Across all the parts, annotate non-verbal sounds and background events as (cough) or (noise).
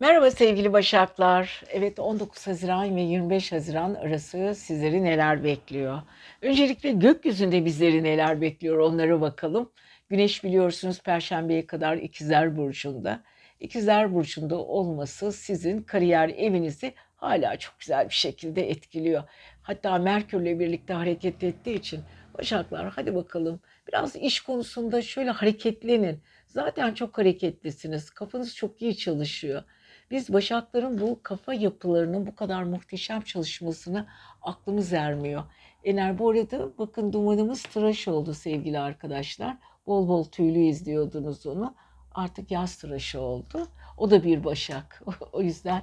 Merhaba sevgili Başaklar. Evet 19 Haziran ve 25 Haziran arası sizleri neler bekliyor? Öncelikle gökyüzünde bizleri neler bekliyor onlara bakalım. Güneş biliyorsunuz Perşembe'ye kadar İkizler Burcu'nda. İkizler Burcu'nda olması sizin kariyer evinizi hala çok güzel bir şekilde etkiliyor. Hatta Merkür'le birlikte hareket ettiği için Başaklar hadi bakalım biraz iş konusunda şöyle hareketlenin. Zaten çok hareketlisiniz. Kafanız çok iyi çalışıyor. Biz Başakların bu kafa yapılarının bu kadar muhteşem çalışmasını aklımız ermiyor. Ener bu arada bakın dumanımız tıraş oldu sevgili arkadaşlar. Bol bol tüylü izliyordunuz onu. Artık yaz tıraşı oldu. O da bir Başak. (laughs) o yüzden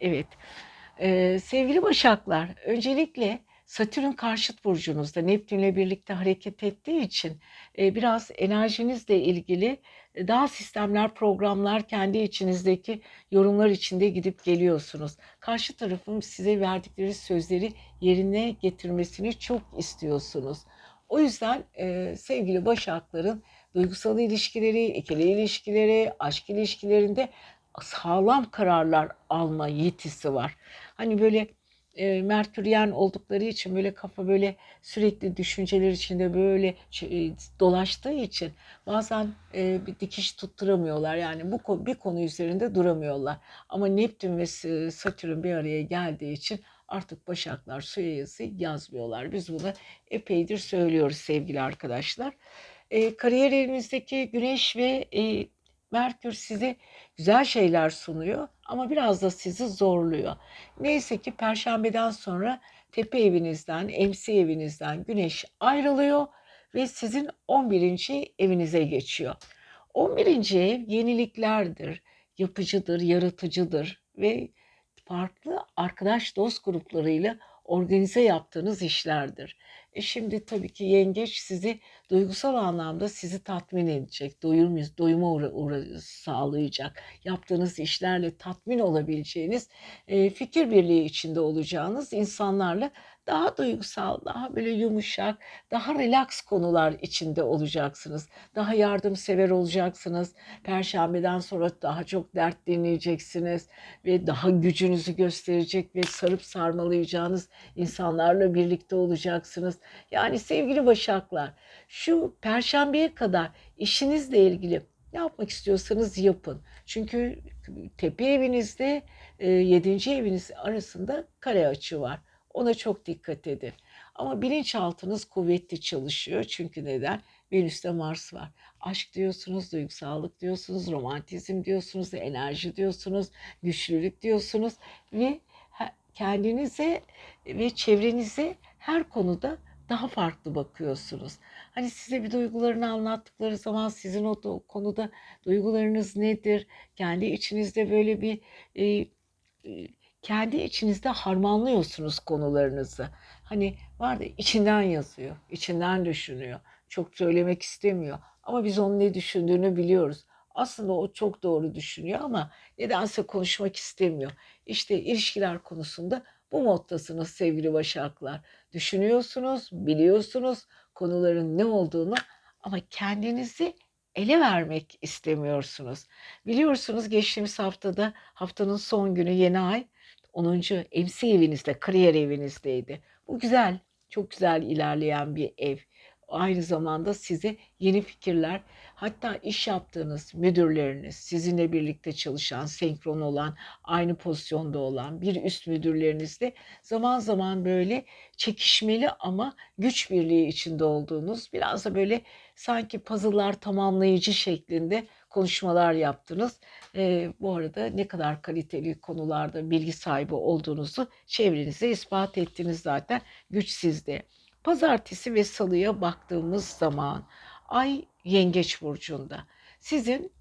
evet. Ee, sevgili Başaklar, öncelikle Satürn karşıt burcunuzda Neptünle birlikte hareket ettiği için e, biraz enerjinizle ilgili e, daha sistemler, programlar kendi içinizdeki yorumlar içinde gidip geliyorsunuz. Karşı tarafın size verdikleri sözleri yerine getirmesini çok istiyorsunuz. O yüzden e, sevgili Başakların duygusal ilişkileri, ikili ilişkileri, aşk ilişkilerinde sağlam kararlar alma yetisi var. Hani böyle e, Merküryen oldukları için böyle kafa böyle sürekli düşünceler içinde böyle e, dolaştığı için bazen e, bir dikiş tutturamıyorlar. Yani bu bir konu üzerinde duramıyorlar. Ama Neptün ve Satürn bir araya geldiği için artık Başaklar suya yazı yazmıyorlar. Biz bunu epeydir söylüyoruz sevgili arkadaşlar. E, kariyer Güneş ve e, Merkür size güzel şeyler sunuyor ama biraz da sizi zorluyor. Neyse ki perşembeden sonra tepe evinizden, emsi evinizden güneş ayrılıyor ve sizin 11. evinize geçiyor. 11. ev yeniliklerdir, yapıcıdır, yaratıcıdır ve farklı arkadaş dost gruplarıyla organize yaptığınız işlerdir. E şimdi tabii ki yengeç sizi duygusal anlamda sizi tatmin edecek, doyum, doyuma uğra, uğra, sağlayacak. Yaptığınız işlerle tatmin olabileceğiniz, e, fikir birliği içinde olacağınız insanlarla daha duygusal, daha böyle yumuşak, daha relax konular içinde olacaksınız. Daha yardımsever olacaksınız. Perşembeden sonra daha çok dert dinleyeceksiniz ve daha gücünüzü gösterecek ve sarıp sarmalayacağınız insanlarla birlikte olacaksınız. Yani sevgili Başaklar, şu perşembeye kadar işinizle ilgili ne yapmak istiyorsanız yapın. Çünkü tepe evinizde 7. eviniz arasında kare açı var. Ona çok dikkat edin. Ama bilinçaltınız kuvvetli çalışıyor. Çünkü neden? Venüs'te Mars var. Aşk diyorsunuz, duygusallık diyorsunuz, romantizm diyorsunuz, enerji diyorsunuz, güçlülük diyorsunuz ve kendinize ve çevrenize her konuda daha farklı bakıyorsunuz. Hani size bir duygularını anlattıkları zaman sizin o konuda duygularınız nedir? Kendi içinizde böyle bir e, e, kendi içinizde harmanlıyorsunuz konularınızı. Hani var da içinden yazıyor, içinden düşünüyor. Çok söylemek istemiyor ama biz onun ne düşündüğünü biliyoruz. Aslında o çok doğru düşünüyor ama nedense konuşmak istemiyor. İşte ilişkiler konusunda bu moddasınız sevgili Başaklar. Düşünüyorsunuz, biliyorsunuz konuların ne olduğunu ama kendinizi ele vermek istemiyorsunuz. Biliyorsunuz geçtiğimiz haftada haftanın son günü yeni ay 10. MC evinizde, kariyer evinizdeydi. Bu güzel, çok güzel ilerleyen bir ev. Aynı zamanda size yeni fikirler, hatta iş yaptığınız müdürleriniz, sizinle birlikte çalışan, senkron olan, aynı pozisyonda olan bir üst müdürlerinizle zaman zaman böyle çekişmeli ama güç birliği içinde olduğunuz, biraz da böyle sanki puzzle'lar tamamlayıcı şeklinde konuşmalar yaptınız. E, bu arada ne kadar kaliteli konularda bilgi sahibi olduğunuzu çevrenize ispat ettiniz zaten. Güç sizde. Pazartesi ve salıya baktığımız zaman Ay Yengeç burcunda. Sizin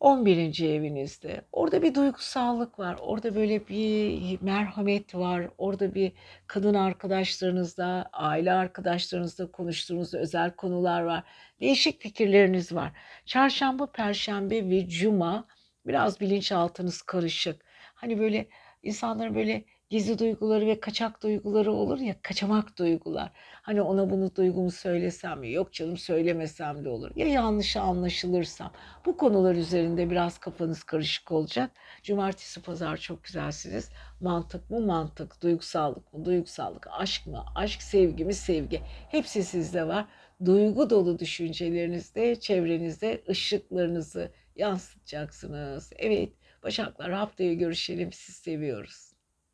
11. evinizde. Orada bir duygusallık var. Orada böyle bir merhamet var. Orada bir kadın arkadaşlarınızla, aile arkadaşlarınızla konuştuğunuz özel konular var. Değişik fikirleriniz var. Çarşamba, perşembe ve cuma biraz bilinçaltınız karışık. Hani böyle insanların böyle gizli duyguları ve kaçak duyguları olur ya kaçamak duygular. Hani ona bunu duygumu söylesem mi? Yok canım söylemesem de olur. Ya yanlış anlaşılırsam. Bu konular üzerinde biraz kafanız karışık olacak. Cumartesi pazar çok güzelsiniz. Mantık mı mantık, duygusallık mı duygusallık, aşk mı aşk, sevgi mi sevgi. Hepsi sizde var. Duygu dolu düşüncelerinizde, çevrenizde ışıklarınızı yansıtacaksınız. Evet, Başaklar haftaya görüşelim. Siz seviyoruz.